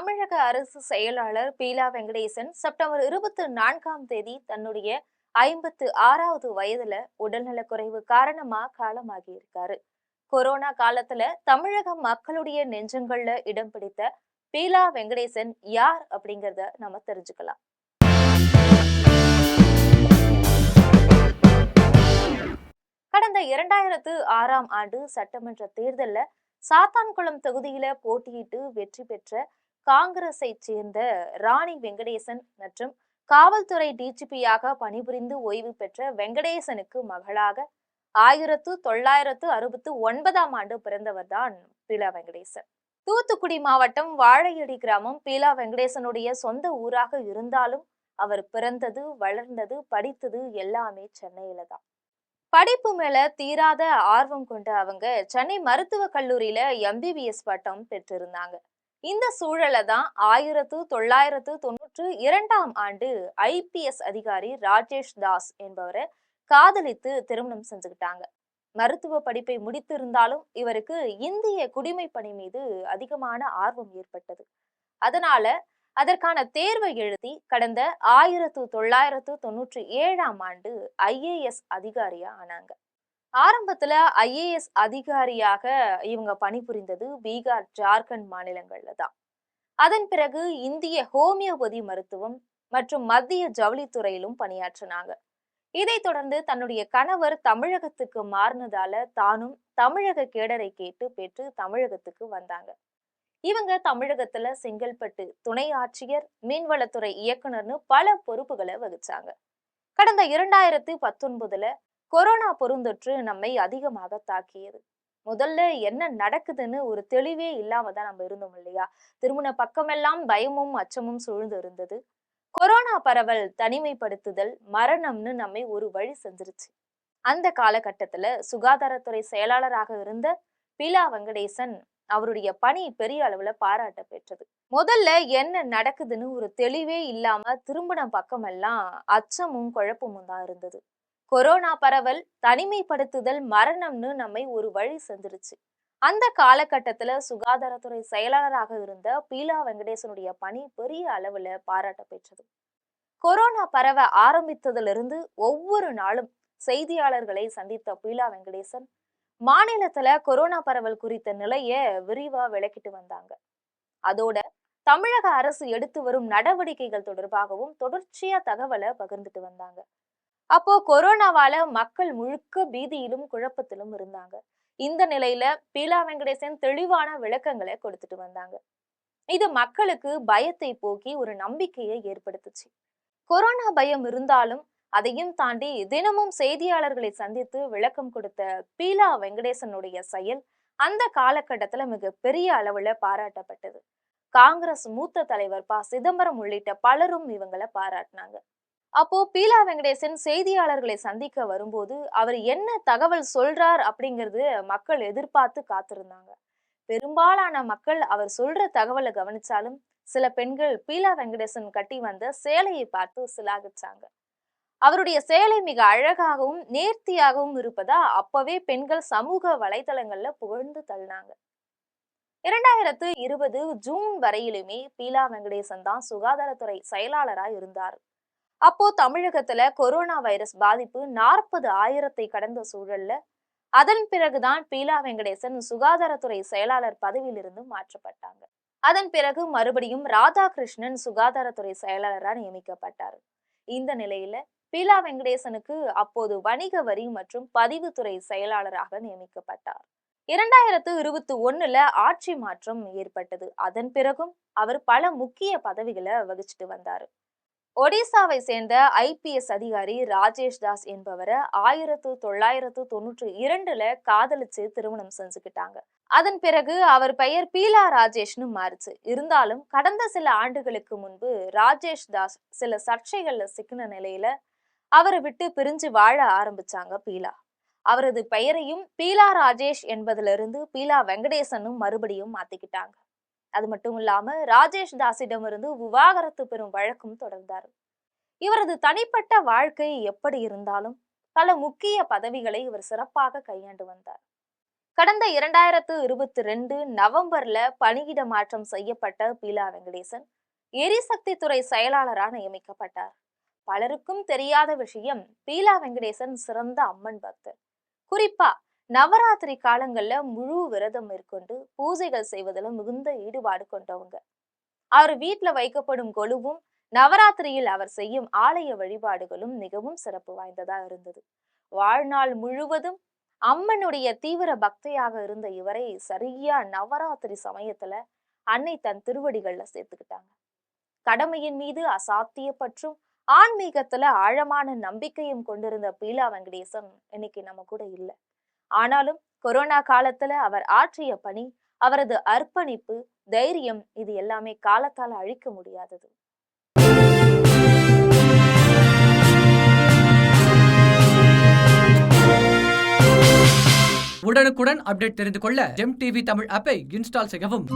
தமிழக அரசு செயலாளர் பீலா வெங்கடேசன் செப்டம்பர் இருபத்தி நான்காம் தேதி தன்னுடைய ஐம்பத்து ஆறாவது வயதுல உடல்நலக்குறைவு காரணமா காலமாகி இருக்காரு கொரோனா காலத்துல தமிழக மக்களுடைய நெஞ்சங்கள்ல இடம் பிடித்த பீலா வெங்கடேசன் யார் அப்படிங்கறத நம்ம தெரிஞ்சுக்கலாம். கடந்த இரண்டாயிரத்து ஆறாம் ஆண்டு சட்டமன்ற தேர்தல்ல சாத்தான்குளம் தொகுதியில போட்டியிட்டு வெற்றி பெற்ற காங்கிரஸை சேர்ந்த ராணி வெங்கடேசன் மற்றும் காவல்துறை டிஜிபியாக பணிபுரிந்து ஓய்வு பெற்ற வெங்கடேசனுக்கு மகளாக ஆயிரத்து தொள்ளாயிரத்து அறுபத்து ஒன்பதாம் ஆண்டு பிறந்தவர்தான் பீலா வெங்கடேசன். தூத்துக்குடி மாவட்டம் வாழையடி கிராமம் பீலா வெங்கடேசனுடைய சொந்த ஊராக இருந்தாலும் அவர் பிறந்தது வளர்ந்தது படித்தது எல்லாமே சென்னையில தான். படிப்பு மேல தீராத ஆர்வம் கொண்ட அவங்க சென்னை மருத்துவக் கல்லூரியில எம்பிபிஎஸ் பட்டம் பெற்றிருந்தாங்க. இந்த சூழலை தான் ஆயிரத்து தொள்ளாயிரத்து தொண்ணூற்று இரண்டாம் ஆண்டு ஐபிஎஸ் அதிகாரி ராஜேஷ் தாஸ் என்பவரை காதலித்து திருமணம் செஞ்சுக்கிட்டாங்க. மருத்துவ படிப்பை முடித்திருந்தாலும் இவருக்கு இந்திய குடிமை பணி மீது அதிகமான ஆர்வம் ஏற்பட்டது. அதனால அதற்கான தேர்வை எழுதி கடந்த ஆயிரத்து தொள்ளாயிரத்து தொண்ணூற்றி ஏழாம் ஆண்டு ஐஏஎஸ் அதிகாரியா ஆனாங்க. ஆரம்பத்துல ஐஏஎஸ் அதிகாரியாக இவங்க பணிபுரிந்தது பீகார் ஜார்க்கண்ட் மாநிலங்கள்ல தான். அதன் பிறகு இந்திய ஹோமியோபதி மருத்துவம் மற்றும் மத்திய ஜவுளித்துறையிலும் பணியாற்றினாங்க. இதைத் தொடர்ந்து தன்னுடைய கணவர் தமிழகத்துக்கு மாறினதால தானும் தமிழக கேடரை கேட்டு பெற்று தமிழகத்துக்கு வந்தாங்க. இவங்க தமிழகத்துல செங்கல்பட்டு துணை ஆட்சியர் மீன்வளத்துறை இயக்குனர்னு பல பொறுப்புகளை வகிச்சாங்க. கடந்த இரண்டாயிரத்தி பத்தொன்பதுல கொரோனா பெருந்தொற்று நம்மை அதிகமாக தாக்கியது. முதல்ல என்ன நடக்குதுன்னு ஒரு தெளிவே இல்லாம தான் நம்ம இருந்தோம் இல்லையா? திருமண பக்கமெல்லாம் பயமும் அச்சமும் சூழ்ந்து இருந்தது. கொரோனா பரவல் தனிமைப்படுத்துதல் மரணம்னு நம்மை ஒரு வழி செஞ்சிருச்சு. அந்த காலகட்டத்துல சுகாதாரத்துறை செயலாளராக இருந்த பீலா வெங்கடேசன் அவருடைய பணி பெரிய அளவுல பாராட்ட பெற்றது. முதல்ல என்ன நடக்குதுன்னு ஒரு தெளிவே இல்லாம திரும்பின பக்கமெல்லாம் அச்சமும் குழப்பமும் தான் இருந்தது. கொரோனா பரவல் தனிமைப்படுத்துதல் மரணம்னு நம்மை ஒரு வழி செஞ்சிருச்சு. அந்த காலகட்டத்துல சுகாதாரத்துறை செயலாளராக இருந்த பீலா வெங்கடேசனுடைய பணி பெரிய அளவுல பாராட்ட பெற்றது. கொரோனா பரவ ஆரம்பித்ததிலிருந்து ஒவ்வொரு நாளும் செய்தியாளர்களை சந்தித்த பீலா வெங்கடேசன் மாநிலத்துல கொரோனா பரவல் குறித்த நிலைய விரிவா விளக்கிட்டு வந்தாங்க. அதோட தமிழக அரசு எடுத்து வரும் நடவடிக்கைகள் தொடர்பாகவும் தொடர்ச்சியா தகவலை பகிர்ந்துட்டு வந்தாங்க. அப்போ கொரோனாவால மக்கள் முழுக்க பீதியிலும் குழப்பத்திலும் இருந்தாங்க. இந்த நிலையில பீலா வெங்கடேசன் தெளிவான விளக்கங்களை கொடுத்துட்டு வந்தாங்க. இது மக்களுக்கு பயத்தை போக்கி ஒரு நம்பிக்கையை ஏற்படுத்துச்சு. கொரோனா பயம் இருந்தாலும் அதையும் தாண்டி தினமும் செய்தியாளர்களை சந்தித்து விளக்கம் கொடுத்த பீலா வெங்கடேசனுடைய செயல் அந்த காலகட்டத்துல மிக பெரிய அளவுல பாராட்டப்பட்டது. காங்கிரஸ் மூத்த தலைவர் ப சிதம்பரம் உள்ளிட்ட பலரும் இவங்களை பாராட்டினாங்க. அப்போ பீலா வெங்கடேசன் செய்தியாளர்களை சந்திக்க வரும்போது அவர் என்ன தகவல் சொல்றார் அப்படிங்கிறது மக்கள் எதிர்பார்த்து காத்திருந்தாங்க. பெரும்பாலான மக்கள் அவர் சொல்ற தகவலை கவனிச்சாலும் சில பெண்கள் பீலா வெங்கடேசன் கட்டி வந்த சேலையை பார்த்து சிலாகிச்சாங்க. அவருடைய சேலை மிக அழகாகவும் நேர்த்தியாகவும் இருப்பதா அப்பவே பெண்கள் சமூக வலைதளங்கள்ல புகழ்ந்து தள்ளினாங்க. இரண்டாயிரத்து இருபது ஜூன் வரையிலுமே பீலா வெங்கடேசன் தான் சுகாதாரத்துறை செயலாளராக இருந்தார். அப்போ தமிழகத்துல கொரோனா வைரஸ் பாதிப்பு நாற்பது ஆயிரத்தை கடந்த சூழல்ல. அதன் பிறகுதான் பீலா வெங்கடேசன் சுகாதாரத்துறை செயலாளர் பதவியிலிருந்து மாற்றப்பட்டாங்க. அதன் பிறகு மறுபடியும் ராதாகிருஷ்ணன் சுகாதாரத்துறை செயலாளராக நியமிக்கப்பட்டார். இந்த நிலையில பீலா வெங்கடேசனுக்கு அப்போது வணிக வரி மற்றும் பதிவுத்துறை செயலாளராக நியமிக்கப்பட்டார். இரண்டாயிரத்து இருபத்தி ஒண்ணுல ஆட்சி மாற்றம் ஏற்பட்டது. அதன் பிறகும் அவர் பல முக்கிய பதவிகளை வகிச்சுட்டு வந்தாரு. ஒடிசாவை சேர்ந்த ஐபிஎஸ் அதிகாரி ராஜேஷ் தாஸ் என்பவரை ஆயிரத்து தொள்ளாயிரத்து தொன்னூற்றி இரண்டுல காதலிச்சு திருமணம் செஞ்சுக்கிட்டாங்க. அதன் பிறகு அவர் பெயர் பீலா ராஜேஷ்னு மாறுச்சு. இருந்தாலும் கடந்த சில ஆண்டுகளுக்கு முன்பு ராஜேஷ் தாஸ் சில சர்ச்சைகள்ல சிக்கின நிலையில அவரை விட்டு பிரிஞ்சு வாழ ஆரம்பிச்சாங்க பீலா அவரது பெயரையும் பீலா ராஜேஷ் என்பதிலிருந்து பீலா வெங்கடேசனும் மறுபடியும் மாத்திக்கிட்டாங்க. அது மட்டும் இல்லாம ராஜேஷ் தாஸிடமிருந்து விவாகரத்து பெறும் வழக்கும் தொடர்ந்தார். இவரது தனிப்பட்ட வாழ்க்கை எப்படி இருந்தாலும் பல முக்கிய பதவிகளை இவர் சிறப்பாக கையாண்டு வந்தார். கடந்த இரண்டாயிரத்து இருபத்தி ரெண்டு நவம்பர்ல பணியிட மாற்றம் செய்யப்பட்ட பீலா வெங்கடேசன் எரிசக்தி துறை செயலாளராக நியமிக்கப்பட்டார். பலருக்கும் தெரியாத விஷயம் பீலா வெங்கடேசன் சிறந்த அம்மன் பக்தர். குறிப்பா நவராத்திரி காலங்கள்ல முழு விரதம் மேற்கொண்டு பூஜைகள் செய்வதில் மிகுந்த ஈடுபாடு கொண்டவங்க. அவர் வீட்டுல வைக்கப்படும் கொலுவும் நவராத்திரியில் அவர் செய்யும் ஆலய வழிபாடுகளும் மிகவும் சிறப்பு வாய்ந்ததா இருந்தது. வாழ்நாள் முழுவதும் அம்மனுடைய தீவிர பக்தையாக இருந்த இவரை சரியா நவராத்திரி சமயத்துல அன்னை தன் திருவடிகள்ல சேர்த்துக்கிட்டாங்க. கடமையின் மீது அசாத்திய பற்றும் ஆன்மீகத்துல ஆழமான நம்பிக்கையும் கொண்டிருந்த பீலா வெங்கடேசன் இன்னைக்கு நம்ம கூட இல்லை. ஆனாலும் கொரோனா காலத்துல அவர் ஆற்றிய பணி அவரது அர்ப்பணிப்பு தைரியம் இது எல்லாமே காலத்தால் அழிக்க முடியாதது. உடனுக்குடன் அப்டேட் தெரிந்து கொள்ள ஜெம் டிவி தமிழ் ஆப்பை இன்ஸ்டால் செய்யவும்.